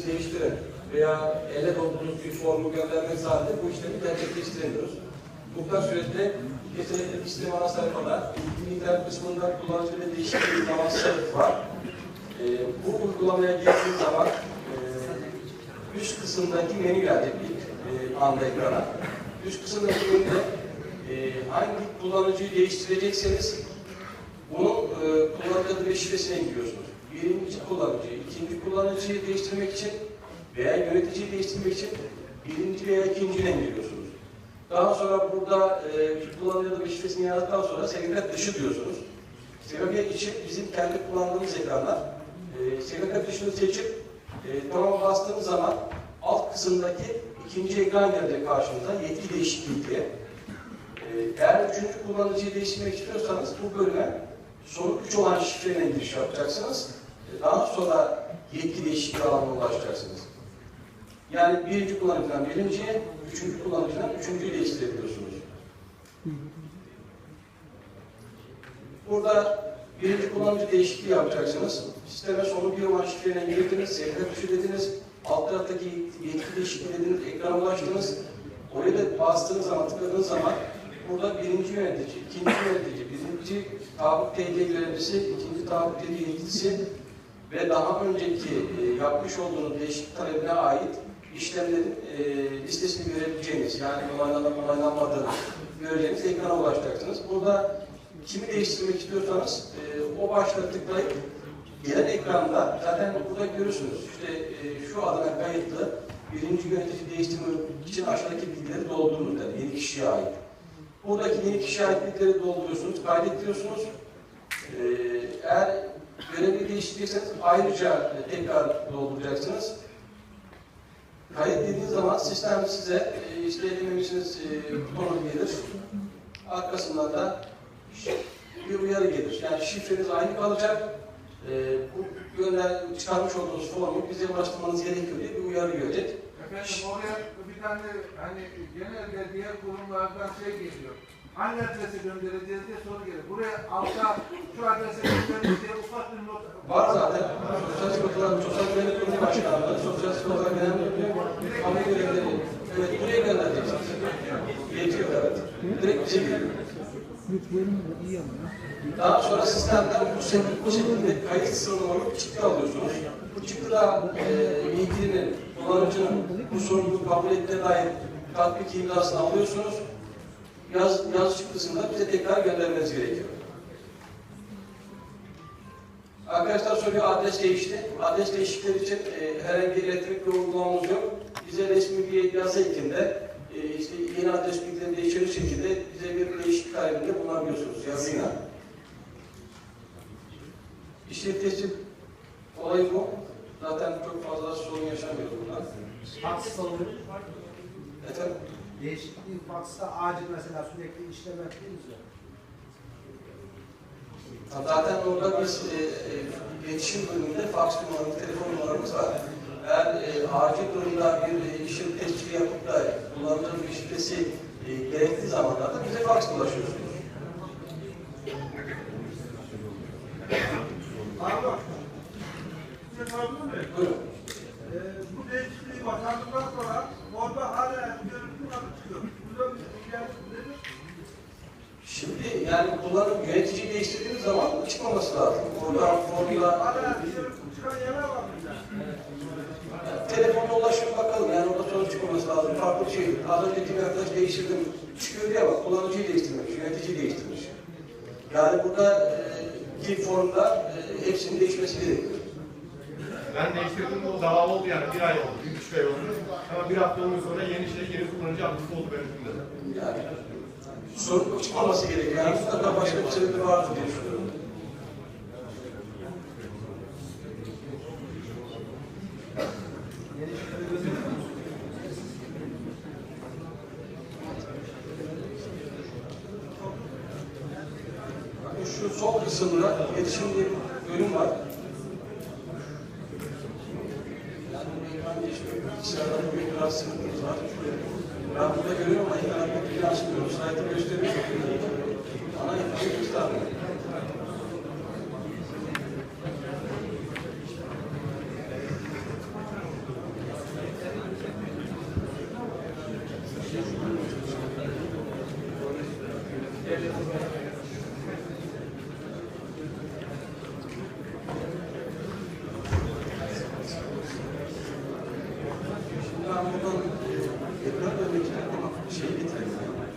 adresini değiştirin veya ele doldurduğunuz bir formu göndermek halinde bu işlemi gerçekleştiremiyoruz. Muhtar surette kesinlikle sistem ana sayfada internet kısmında kullanıcı ve değişik bir zamansızlık var. Ee, bu uygulamaya girdiğiniz zaman e, üst kısımdaki menü gelecek ilk e, anda ekrana. Üst kısımdaki menüde e, hangi kullanıcıyı değiştirecekseniz bunun e, kullanıcı adı ve şifresine giriyorsunuz. Birinci kullanıcıyı, ikinci kullanıcıyı değiştirmek için veya yöneticiyi değiştirmek için birinci veya ikinciden giriyorsunuz. Daha sonra burada e, kullanıcı adı ve şifresini yazdıktan sonra SGK dışı diyorsunuz. SGK içi bizim kendi kullandığımız ekranlar. E, SGK dışını seçip e, tamam bastığınız zaman alt kısımdaki ikinci ekran gelecek karşınıza yetki değişikliği diye. E, eğer üçüncü kullanıcıyı değiştirmek istiyorsanız bu bölüme son üç olan şifreyle giriş yapacaksınız. Daha sonra yetki değişikliği alanına ulaşacaksınız. Yani birinci kullanıcıdan birinciye, üçüncü kullanıcıdan üçüncüyü değiştirebiliyorsunuz. Burada birinci kullanıcı değişikliği yapacaksınız. Sisteme sonu bir olan şifreyle girdiniz, sekre tuşu dediniz, alt taraftaki yetki değişikliği dediniz, ekrana ulaştınız. Oraya da bastığınız zaman, tıkladığınız zaman burada birinci yönetici, ikinci yönetici, birinci tabut TC görevlisi, ikinci tabut TC yetkisi ve daha önceki e, yapmış olduğunuz değişiklik talebine ait işlemlerin e, listesini görebileceğiniz, yani onaylanıp onaylanmadığını göreceğiniz ekrana ulaşacaksınız. Burada kimi değiştirmek istiyorsanız e, o başlığa tıklayıp gelen ekranda zaten burada görürsünüz. İşte e, şu adına kayıtlı birinci yönetici değiştirmek için aşağıdaki bilgileri doldurunuz yani yeni kişiye ait. Buradaki yeni kişiye ait bilgileri dolduruyorsunuz, kaydettiriyorsunuz. E, eğer görevi değiştirecekseniz ayrıca e, tekrar dolduracaksınız. Kayıt dediğiniz zaman sistem size e, işte edinmemişsiniz e, butonu gelir. Arkasından da bir uyarı gelir. Yani şifreniz aynı kalacak. E, bu gönder çıkarmış olduğunuz formu bize ulaştırmanız gerekiyor diye bir uyarı gelecek. Efendim oraya bir tane hani genelde diğer kurumlardan şey geliyor. Hangi adrese göndereceğiz diye soru geliyor. Buraya alta şu adrese göndereceğiz diye ufak bir not Var zaten. Sosyal Sigortalar, Sosyal Güvenlik Kurumu Başkanlığı, Sosyal Sigortalar Genel Müdürlüğü, kamu görevlileri. Evet, buraya göndereceksiniz. Yetiyor evet. Direkt bize geliyor. Daha sonra sistemden bu bu şekilde kayıt sınırlamanı çıktı alıyorsunuz. Bu çıktıda e, kullanıcının bu sorumluluğu kabul ettiğine dair tatbik imzasını alıyorsunuz. Yaz, yaz çıktısında bize tekrar göndermeniz gerekiyor. Arkadaşlar soruyor adres değişti. Adres değişikleri için e, herhangi bir elektrik bir uygulamamız yok. Bize resmi bir yazı ekinde e, işte yeni adres bilgileri değişir şekilde bize bir değişiklik talebinde bulunabiliyorsunuz yazıyla. İşletmeci olayı bu. Zaten çok fazla sorun yaşamıyoruz bundan. Faks sorunu. Efendim, Değişikliği faksta acil mesela sürekli işlem ettiğimiz ya. zaten orada biz e, e, iletişim bölümünde faks numaramız, telefon numaramız var. Eğer e, acil durumda bir işin tespiti yapıp da kullanıcının bir şifresi e, gerektiği zamanlarda bize faks ulaşıyorsunuz. Pardon. Size sorabilir miyim? Buyurun. Ee, bu değişikliği başardıktan sonra orada hala görüntü adı çıkıyor. Burada bir yer nedir? Kullanım yöneticiyi değiştirdiğiniz zaman çıkmaması lazım. Oradan formula telefonla ulaşıp bakalım yani orada sonuç çıkmaması lazım. Farklı bir şey. Az önceki bir arkadaş değiştirdim. Çıkıyor diye bak kullanıcıyı değiştirmiş, yöneticiyi değiştirmiş. Yani burada e, ki formda e, hepsinin değişmesi gerekiyor. Ben değiştirdim o daha oldu yani bir ay oldu, bir buçuk ay oldu. Ama bir hafta sonra yeni şey yeni kullanıcı aktif oldu benim üstümde. Yani sorun çıkmaması gerekiyor. Yani mutlaka başka bir sebebi vardır diye düşünüyorum. Şu sol kısımda iletişim diye bir bölüm var. Yani ekran geçmiyor. Bilgisayarda bugün biraz var. Ben burada görüyorum ama internet bilgi açmıyorum. Slaytı gösteriyor. Ana internet tutar. Thank şey you. Yıllar önce ama şey getiremiyor.